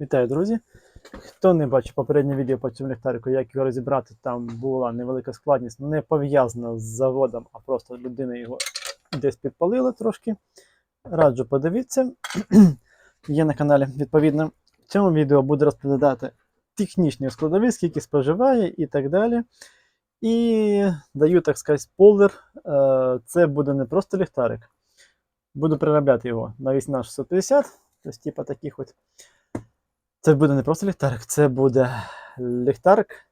Вітаю, друзі! Хто не бачив попереднє відео по цьому ліхтарику, як його розібрати, там була невелика складність, не пов'язана з заводом, а просто людина його десь підпалила трошки. Раджу подивіться. Є на каналі відповідно. В цьому відео буду розповідати технічні складові, скільки споживає і так далі. І даю, так сказати, спойлер. е, Це буде не просто ліхтарик. Буду переробляти його на 18650, тобто, типа таких от. Це буде не просто ліхтарик, це буде ліхтарик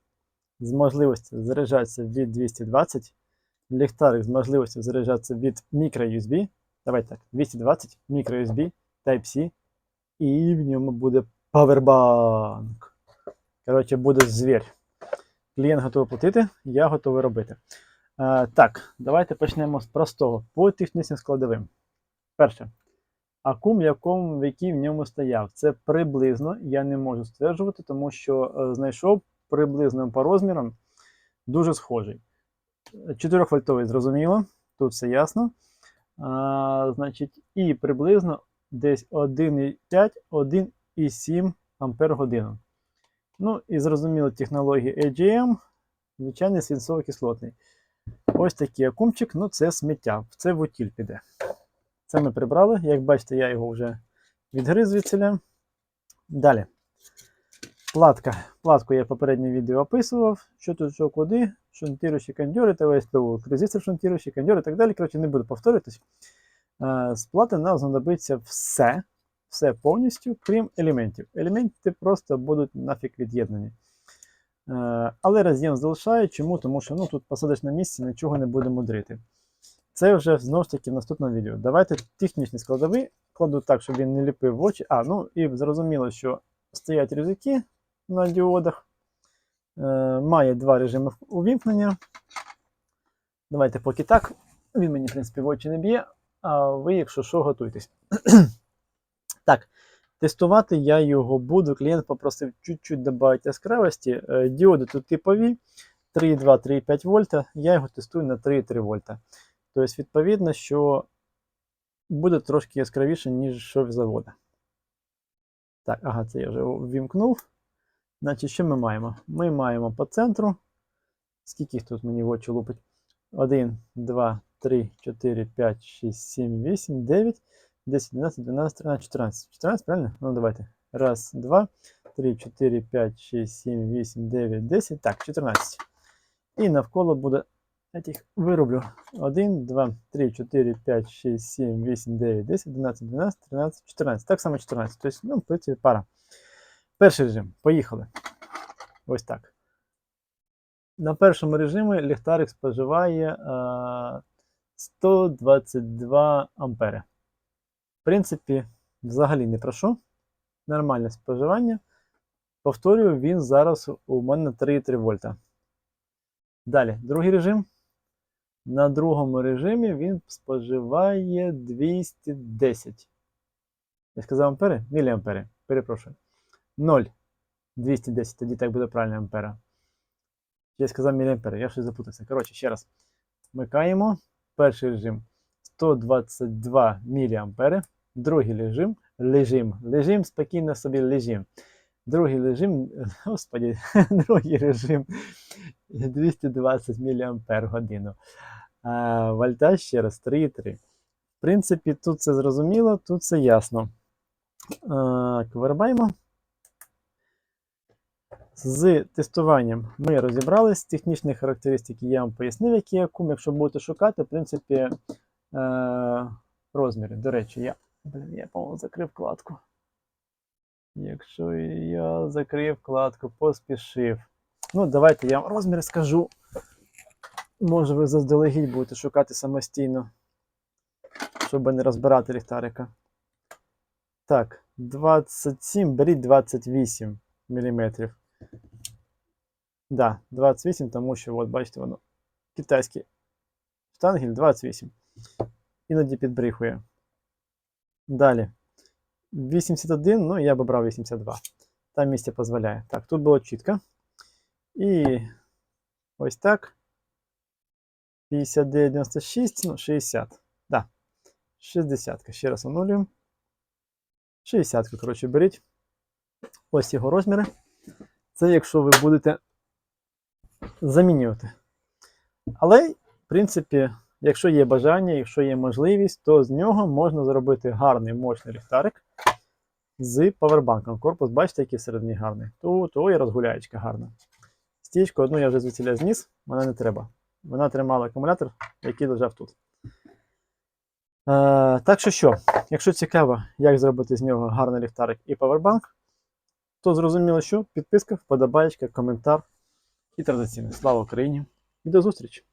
з можливістю заряджатися від 220, ліхтарик з можливістю заряджатися від microUSB. Давайте так, 220 microUSB Type-C, і в ньому буде Powerbank. Коротше, буде звір. Клієнт готовий платити, я готовий робити. Е, так, давайте почнемо з простого по технічним складовим. Перше. Акум, якому, який в ньому стояв. Це приблизно, я не можу стверджувати, тому що е, знайшов приблизно по розмірам дуже схожий. 4 вольтовий, зрозуміло, тут все ясно. А, значить, і приблизно десь 1,5-1,7 ампер годину. Ну і зрозуміло, технології AGM, звичайний свинцово-кислотний. Ось такий акумчик, ну це сміття, це в утіль піде. Це ми прибрали. Як бачите, я його вже відгриз звідсіля. Далі. Платка. Платку я в попередньому відео описував. Що тут, що куди, шунтируючі кондьори, ТВСПУ, резистор шунтируючі кондьори і так далі. Коротше, не буду повторюватись. Е, З плати нам знадобиться все, все повністю, крім елементів. Елементи просто будуть нафіг від'єднані. Е, Але роз'єм залишаю. Чому? Тому що ну, тут посадиш на місці, нічого не буде мудрити. Це вже знову ж таки в наступному відео. Давайте технічні складові кладу так, щоб він не ліпив в очі. А, ну і зрозуміло, що стоять ризики на діодах. Е, має два режими увімкнення. Давайте поки так. Він мені, в принципі, в очі не б'є, а ви, якщо що, готуйтесь. так, тестувати я його буду. Клієнт попросив чуть-чуть додати яскравості. Е, Діоди тут типові 3,2-3,5 вольта. Я його тестую на 3,3 вольта. Тобто, відповідно, що буде трошки яскравіше, ніж що в завода. Так, ага, це я вже ввімкнув. Значить, що ми маємо? Ми маємо по центру. Скільки їх тут мені в очі лупить? 1, 2, 3, 4, 5, 6, 7, 8, 9, 10, 11, 12, 13, 14. 14, правильно? Ну, давайте. Раз, два, три, 4, 5, 6, 7, 8, 9, 10. Так, 14. І навколо буде этих вироблю 1, 2, 3, 4, 5, 6, 7, 8, 9, 10, 11, 12, 13, 14. Так само 14. Тобто, ну, в принципі, пара. Перший режим. Поїхали. Ось так. На першому режимі ліхтарик споживає е, 122 ампери. В принципі, взагалі не прошу. Нормальне споживання. Повторюю, він зараз у мене 3,3 вольта. Далі, другий режим. На другому режимі він споживає 210. Я сказав ампери? Міліампери. Перепрошую. 0. 210, тоді так буде правильно ампера. Я сказав міліампери, я щось запутався. Коротше, ще раз. Вмикаємо. Перший режим 122 міліампери. Другий режим. Лежим. Лежим, спокійно собі лежим. Другий режим, господі, другий режим 220 мАч годину. Вольтаж ще раз 3,3. В принципі, тут це зрозуміло, тут це ясно. Вирубаємо. З тестуванням ми розібрались. Технічні характеристики я вам пояснив, які є кум. Якщо будете шукати, в принципі, е, розміри. До речі, я, я по-моєму, закрив вкладку. Якщо я закрив вкладку, поспішив. Ну, давайте я вам розміри скажу. Може, ви заздалегідь будете шукати самостійно, щоб не розбирати ліхтарика. Так, 27, беріть 28 мм. Да, 28, тому що, от, бачите, воно китайський штангель 28. Іноді підбріхує. Далі. 81, ну я би брав 82. Там місце дозволяє. Так, тут було чітко. І ось так. 59, 96, ну, 60. Да. 60. Ще раз онулюємо. 60, коротше, беріть. Ось його розміри. Це якщо ви будете замінювати. Але, в принципі, якщо є бажання, якщо є можливість, то з нього можна зробити гарний мощний ліхтарик з павербанком. Корпус, бачите, який всередині гарний. Тут ой, розгуляєчка гарна. Стічку одну я вже звідсіля зніс, вона не треба. Вона тримала акумулятор, який лежав тут. Е, так що що, якщо цікаво, як зробити з нього гарний ліхтарик і павербанк, то зрозуміло, що підписка, вподобаєчка, коментар і традиційно. Слава Україні! І до зустрічі!